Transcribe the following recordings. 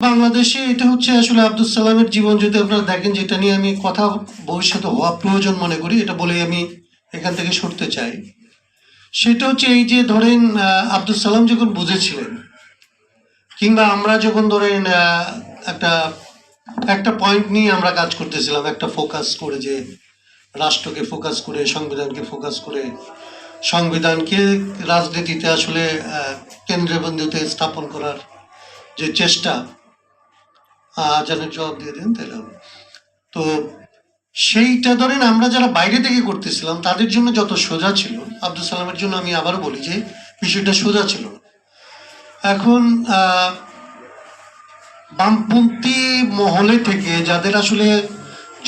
বাংলাদেশে এটা হচ্ছে আসলে আব্দুল সালামের জীবন যদি আপনারা দেখেন যেটা নিয়ে আমি কথা ভবিষ্যতে হওয়া প্রয়োজন মনে করি এটা বলে আমি এখান থেকে সরতে চাই। সেটা হচ্ছে এই যে ধরেন আব্দুল সালাম যখন বুঝেছিলেন কিংবা আমরা যখন ধরেন একটা একটা পয়েন্ট নিয়ে আমরা কাজ করতেছিলাম একটা ফোকাস করে যে রাষ্ট্রকে ফোকাস করে সংবিধানকে ফোকাস করে সংবিধানকে রাজনীতিতে আসলে আহ, কেন্দ্রীয় বিন্দুতে স্থাপন করার যে চেষ্টা যেন জবাব দিয়ে দেন, তাহলে হবে। তো সেইটা ধরেন আমরা যারা বাইরে থেকে করতেছিলাম, তাদের জন্য যত সোজা ছিল, আব্দুল সালামের জন্য আমি আবারও বলি যে, বিষয়টা সোজা ছিল এখন বামপন্থী মহলে থেকে যাদের আসলে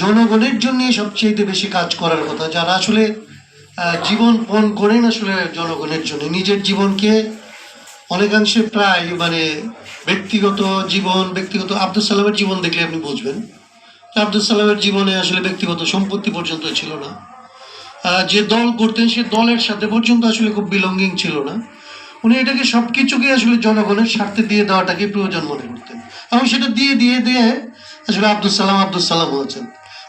জনগণের জন্য সবচেয়ে বেশি কাজ করার কথা, যারা আসলে জীবন পণ করেন আসলে জনগণের জন্য, নিজের জীবনকে অনেকাংশে প্রায় মানে ব্যক্তিগত জীবন, ব্যক্তিগত আব্দুল সালামের জীবন দেখলে আপনি বুঝবেন। আব্দুল সালামের জীবনে আসলে ব্যক্তিগত সম্পত্তি পর্যন্ত ছিল না। যে দল করতেন, সে দলের সাথে পর্যন্ত আসলে খুব বিলঙ্গিং ছিল না। উনি এটাকে সব কিছুকে আসলে জনগণের স্বার্থে দিয়ে দেওয়াটাকে প্রয়োজন মনে করতেন। এবং সেটা দিয়ে দিয়ে দিয়ে আসলে আব্দুল সালাম আব্দুল সালাম হয়েছেন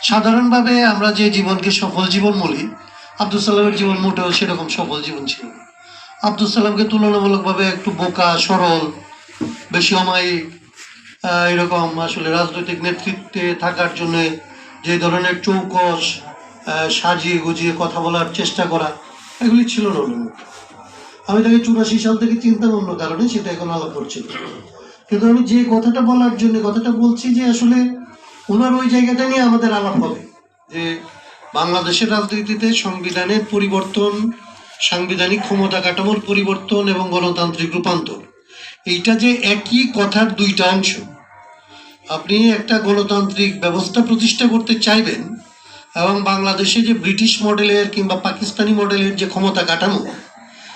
সাধারণভাবে আমরা যে জীবনকে সফল জীবন বলি আব্দুল সালামের জীবন মোটেও সেরকম সফল জীবন ছিল না। আব্দুল সালামকে তুলনামূলকভাবে একটু বোকা, সরল, বেশি অমায়িক এরকম আসলে রাজনৈতিক নেতৃত্বে থাকার জন্য যে ধরনের চৌকস সাজিয়ে গুজিয়ে কথা বলার চেষ্টা করা, এগুলি ছিল না আমি তাকে চুরাশি সাল থেকে চিন্তার অন্য কারণে সেটা এখন আলাপ করছি। কিন্তু আমি যে কথাটা বলার জন্য কথাটা বলছি যে আসলে ওনার ওই জায়গাটা নিয়ে আমাদের আলাপ হবে, যে বাংলাদেশের রাজনীতিতে সংবিধানের পরিবর্তন সাংবিধানিক ক্ষমতা কাঠামোর পরিবর্তন এবং গণতান্ত্রিক রূপান্তর। এইটা যে একই কথার দুইটা অংশ। আপনি একটা গণতান্ত্রিক ব্যবস্থা প্রতিষ্ঠা করতে চাইবেন এবং বাংলাদেশে যে ব্রিটিশ মডেলের কিংবা পাকিস্তানি মডেলের যে ক্ষমতা কাঠামো,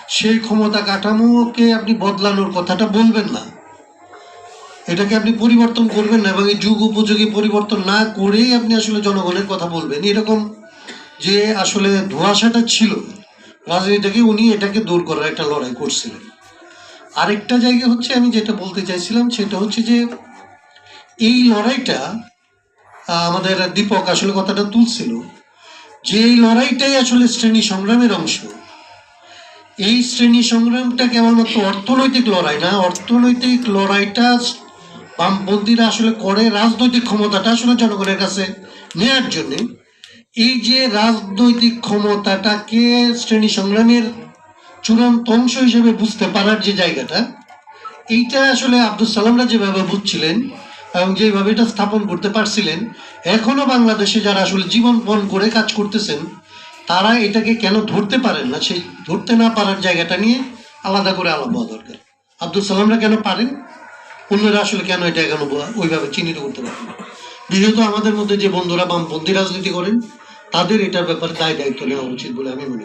সেই ক্ষমতা কাঠামোকে আপনি বদলানোর কথাটা বলবেন না। এটাকে আপনি পরিবর্তন করবেন না এবং এই যুগ উপযোগী পরিবর্তন না করেই আপনি আসলে জনগণের কথা বলবেন। এরকম যে আসলে ধোঁয়াশাটা ছিল রাজনীতি থেকে উনি এটাকে দূর করার একটা লড়াই করছিলেন। আরেকটা জায়গা হচ্ছে, আমি যেটা বলতে চাইছিলাম, সেটা হচ্ছে যে এই লড়াইটা আমাদের দীপক আসলে কথাটা তুলছিল যে এই লড়াইটাই আসলে শ্রেণি সংগ্রামের অংশ। এই শ্রেণি সংগ্রামটা কেবলমাত্র অর্থনৈতিক লড়াই না, অর্থনৈতিক লড়াইটা বামপন্থীরা আসলে করে, রাজনৈতিক ক্ষমতাটা আসলে জনগণের কাছে নেয়ার জন্যে। এই যে রাজনৈতিক ক্ষমতাটাকে শ্রেণি সংগ্রামের চূড়ান্ত অংশ হিসেবে বুঝতে পারার যে জায়গাটা, এইটা আসলে আব্দুল সালামরা যেভাবে বুঝছিলেন এবং যেভাবে এটা স্থাপন করতে পারছিলেন, এখনও বাংলাদেশে যারা আসলে জীবন পণ করে কাজ করতেছেন, তারা এটাকে কেন ধরতে পারেন না? সেই ধরতে না পারার জায়গাটা নিয়ে আলাদা করে আলাপ হওয়া দরকার। আব্দুল সালামরা কেন পারেন? অন্যরা আসলে কেন এটা ব- ওইভাবে চিহ্নিত করতে পারেন বিশেষত আমাদের মধ্যে যে বন্ধুরা বামপন্থী রাজনীতি করেন তাদের এটার ব্যাপারে দায় দায়িত্ব নেওয়া উচিত বলে আমি মনে করি